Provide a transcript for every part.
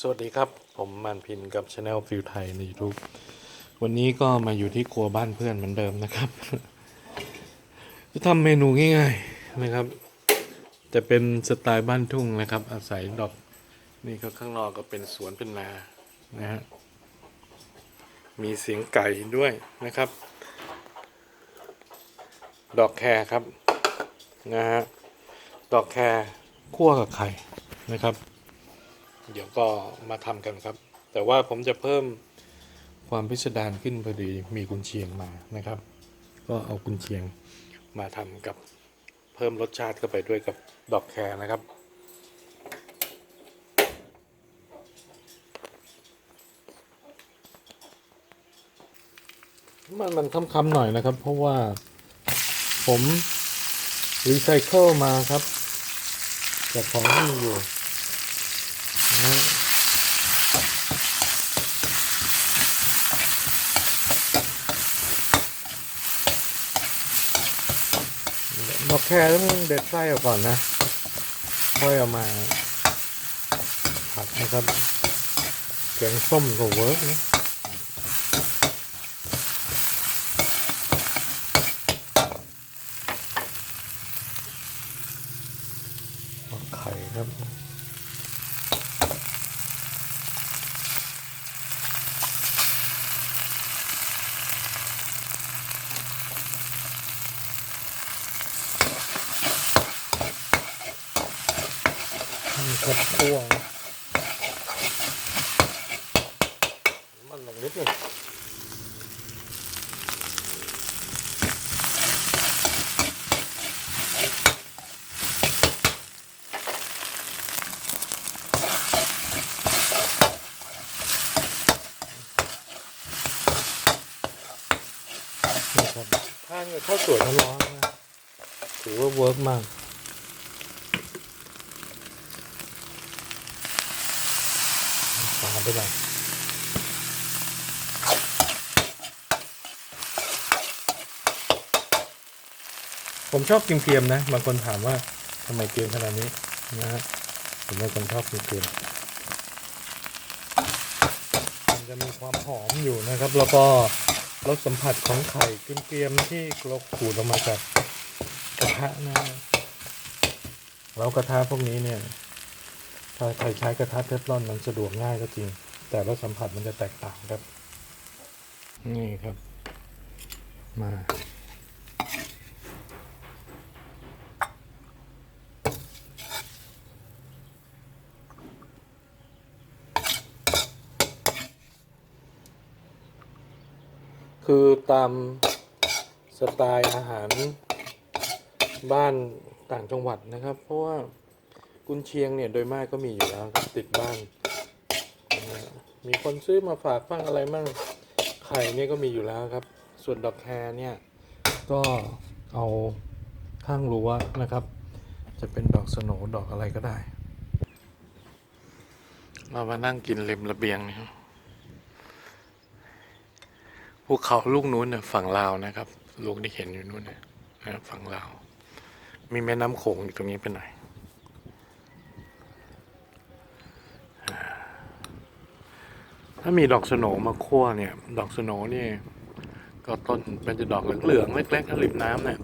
สวัสดีครับ ผมมันพินกับช anel ฟิวไทยใน YouTube วันนี้ก็มาอยู่ที่ครัวบ้านเพื่อนเหมือนเดิมนะครับ จะทำเมนูง่ายๆนะครับ จะเป็นสไตล์บ้านทุ่งนะครับ อาศัยดอกนี่ก็ข้างนอกก็เป็นสวนเป็นนานะฮะมีเสียงไก่ด้วยนะครับ ดอกแครครับนะฮะดอกแครคั่วกับไข่นะครับ เดี๋ยวก็มาทำกันครับ แต่ว่าผมจะเพิ่มความพิสดารขึ้นพอดีมีกุนเชียงมานะครับ ก็เอากุนเชียงมาทำกับเพิ่มรสชาติเข้าไปด้วยกับดอกแครนะครับมันมันคำๆหน่อยนะครับ เพราะว่าผมรีไซเคิลมาครับจากของที่อยู่ นะฮะด อกแค่ต้องเด็ดไส้ออกก่อนนะค่อยเอามาผัดนะครับแกงส้มก็เวิร์กนะเอาไข่ครับ ครับคั่วมันลงนิดหนึ่งนี่ครับถ้าเกิดข้าวสวยร้อนๆนะถือว่าเวิร์กมาก ฝา ไปหน่อยผมชอบกินเกรียมๆนะบางคนถามว่าทำไมเกรียมขนาดนี้นะฮะผมเป็นคนชอบกินเกรียมมันจะมีความหอมอยู่นะครับ แล้วก็รสสัมผัสของไข่เกรียมๆที่เราขูดออกมาจากกระทะนะแล้วกระทะพวกนี้เนี่ย ถ้าใครใช้กระทะเทฟลอนมันสะดวกง่ายก็จริง แต่ว่าสัมผัสมันจะแตกต่างครับ นี่ครับ มาคือตามสไตล์อาหารบ้านต่างจังหวัดนะครับ เพราะว่า กุนเชียงเนี่ยโดยมากก็มีอยู่แล้วครับติดบ้าน มีคนซื้อมาฝากบ้างอะไรบ้างไข่เนี่ยก็มีอยู่แล้วครับ ส่วนดอกแครเนี่ยก็เอาข้างรั้วนะครับ จะเป็นดอกสโนดอกอะไรก็ได้ เรามานั่งกินริมระเบียงนะครับภูเขาลูกนู้นเนี่ยฝั่งลาวนะครับ ลูกที่เห็นอยู่นู้นเนี่ยนะครับฝั่งลาว มีแม่น้ำโขงอยู่ตรงนี้ไปหน่อย ถ้ามีดอกสโนมาคั่วเนี่ย ดอกสโนนี่ก็ต้นมันจะดอกเหลืองๆเล็กๆถ้าริมน้ำเนี่ย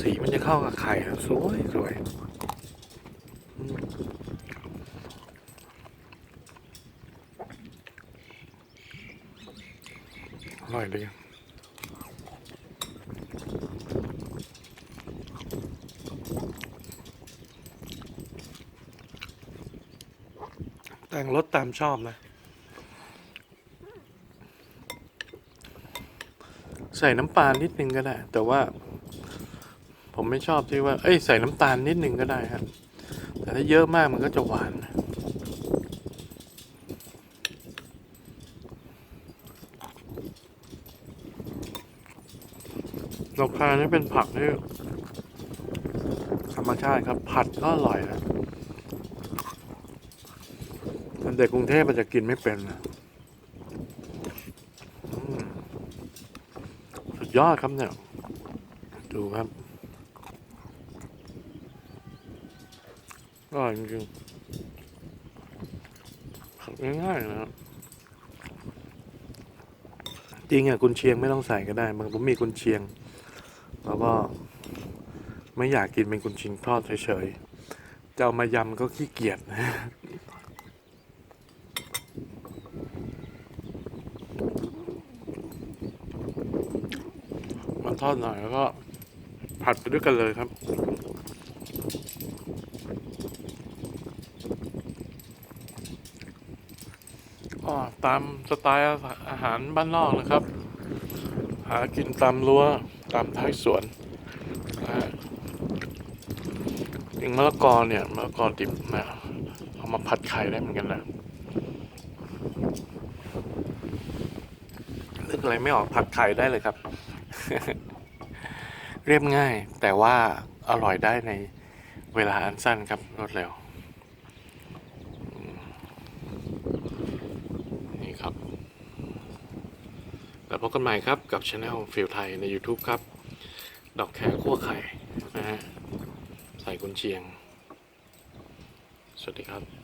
สีมันจะเข้ากับไข่สวยสวยอร่อยดีแต่งรสตามชอบนะ ใส่น้ำปลานิดนึงก็ได้ แต่ว่า ผมไม่ชอบที่ว่า เอ้ยใส่น้ำตาลนิดนึงก็ได้ครับ แต่ถ้าเยอะมากมันก็จะหวานดอกคานี่เป็นผักที่ธรรมชาติครับ ผัดก็อร่อยนะเด็กกรุงเทพมันจะกินไม่เป็นนะอืม สุด ยอดครับเนี่ย ดูครับอร่อยจริงๆผัดง่ายๆนะครับ จริงอะกุนเชียงไม่ต้องใส่ก็ได้บางผมมีกุนเชียง แล้วก็ไม่อยากกินเป็นกุนเชียงทอดเฉยๆจะเอามายำก็ขี้เกียจนะ มา ทอดหน่อยแล้วก็ผัดไปด้วยกันเลยครับ ก็ตามสไตล์อาหารบ้านนอกนะครับ หากินตามรั้วตามท้ายสวนนะฮะอย่างมะละกอเนี่ยมะละกอดิบนะเอามาผัดไข่ได้เหมือนกันนะนึกอะไรไม่ออกผัดไข่ได้เลยครับ เรียบง่าย แต่ว่าอร่อยได้ในเวลาอันสั้นครับรวดเร็ว นี่ครับ แล้วพบกันใหม่ครับกับช anel ฟิลไทยใน YouTube ครับ ดอกแคร์คั่วไข่นะฮะใส่กุนเชียง สวัสดีครับ